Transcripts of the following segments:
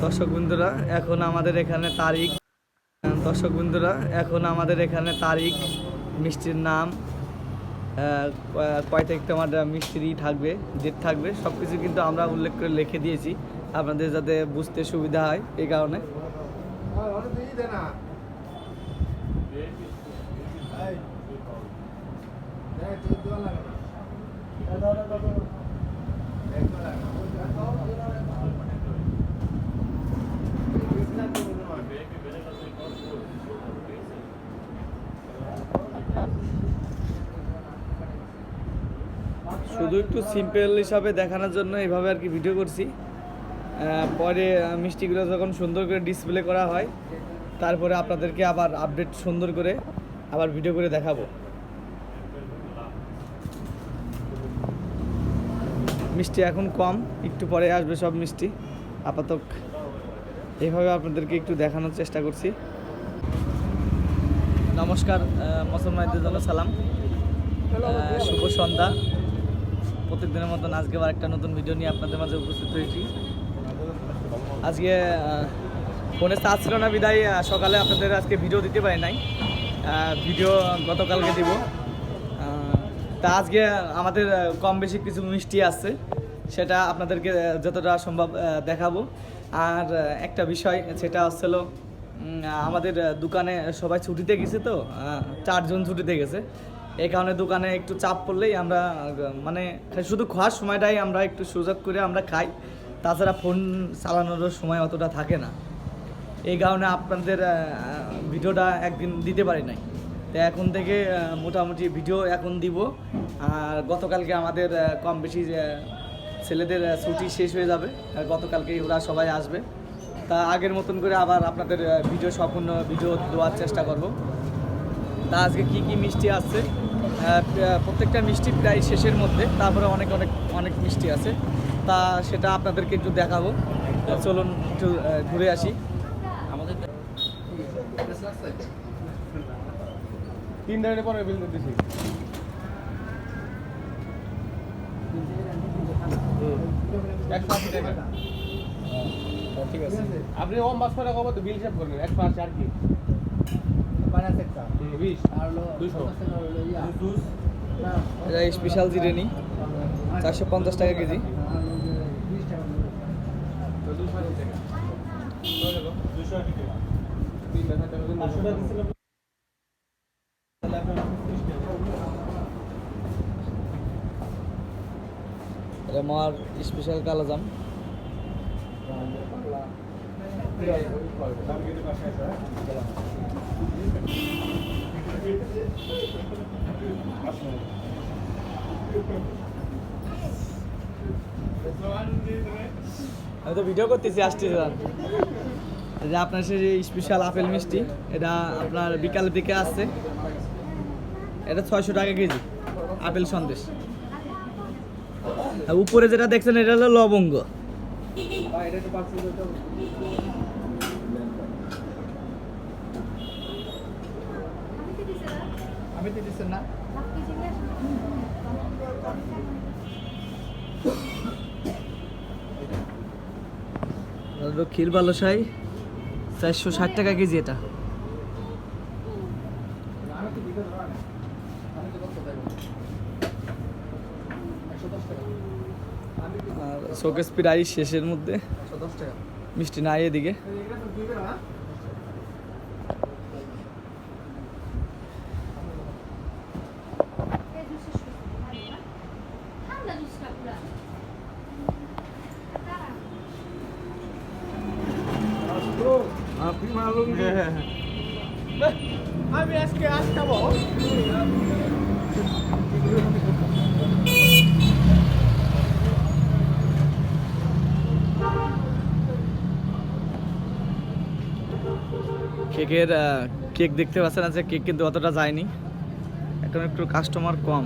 দর্শক বন্ধুরা এখন আমাদের এখানে তারিখ দর্শক বন্ধুরা এখন আমাদের এখানে তারিখ মিষ্টির নাম কয়- তারিখটা আমার মিষ্টির থাকবে ডেট থাকবে সব কিছু কিন্তু আমরা উল্লেখ করে লিখে দিয়েছি আপনাদের যাতে বুঝতে সুবিধা হয় এই কারণে শুধু একটু সিম্পল হিসাবে দেখানোর জন্য এইভাবে আর কি ভিডিও করছি। পরে মিষ্টিগুলো যখন সুন্দর করে ডিসপ্লে করা হয় তারপরে আপনাদেরকে আবার আপডেট সুন্দর করে আবার ভিডিও করে দেখাবো। মিষ্টি এখন কম একটু পরে আসবে সব মিষ্টি। আপাতত এইভাবে আপনাদেরকে একটু দেখানোর চেষ্টা করছি। নমস্কার মুসলমানদের জন্য সালাম। শুভ সন্ধ্যা। প্রত্যেকদিনের মতন আজকে আবার একটা নতুন ভিডিও নিয়ে আপনাদের মাঝে উপস্থিত হয়েছি। আজকে ফোনে চার্জ ছিল না, বিদায় সকালে আপনাদের আজকে ভিডিও দিতে পারি নাই। ভিডিও গতকালকে দিব। তা আজকে আমাদের কম বেশি কিছু মিষ্টি আছে, সেটা আপনাদেরকে যতটা সম্ভব দেখাবো। আর একটা বিষয়, সেটা হচ্ছিল আমাদের দোকানে সবাই ছুটিতে গেছে তো চারজন ছুটিতে গেছে। এই কারণে দোকানে একটু চাপ পড়লেই আমরা মানে শুধু খাওয়ার সময়টাই আমরা একটু সুযোগ করে আমরা খাই। তাছাড়া ফোন চালানোরও সময় অতটা থাকে না। এই কারণে আপনাদের ভিডিওটা একদিন দিতে পারি নাই। তো এখন থেকে মোটামুটি ভিডিও এখন দিব। আর গতকালকে আমাদের কম বেশি ছেলেদের ছুটি শেষ হয়ে যাবে। গতকালকেই ওরা সবাই আসবে। তা আগের মতন করে আবার আপনাদের ভিডিও সম্পূর্ণ ভিডিও দেওয়ার চেষ্টা করব। তা আজকে কি কি মিষ্টি প্রা- প্রত্যেকটা মিষ্টি প্রায় শেষের মধ্যে তারপরে অনেক অনেক অনেক মিষ্টি আছে। তা সেটা আপনাদেরকে একটু দেখাবো। চলুন একটু ঘুরে আসি। আমাদের তিন পরে বিল ঠিক আছে। আপনি ওম বাস করে কব তো বিল হিসাব করবেন একশো আশি আর কি। এটা স্পেশাল জিরেনি চারশো পঞ্চাশ টাকা কেজি আশি টাকা দুশো আশি আমি তো ভিডিও করতেছি এই যে আপনার সেই স্পেশাল আপেল মিষ্টি, এটা আপনার বিকালের দিকে আসছে। এটা ছয়শো টাকা কেজি, আপেল সন্দেশ। উপরে যেটা দেখছেন, এটা হলো লবঙ্গ। আমি তো দিচ্ছেন না হলো ক্ষীর বালসাই চারশো ষাট টাকা কেজি এটা। আর শোকেস প্রায় শেষের মধ্যে। মিষ্টি নাই এদিকে। হ্যাঁ, হ্যাঁ, হ্যাঁ। আমি আজকে আসকাবো কেকের কেক দেখতে পাচ্ছেন আছে কেক কিন্তু অতটা যায়নি। এখন একটু কাস্টমার কম।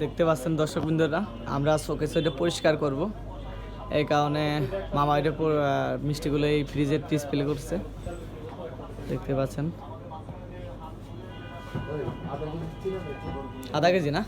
দেখতে পাচ্ছেন দর্শকবৃন্দরা, আমরা শোকেস এটা পরিষ্কার করব। এই কারণে মামা এটা মিষ্টিগুলো এই ফ্রিজের ডিসপ্লে করছে। দেখতে পাচ্ছেন। আধা কেজি না?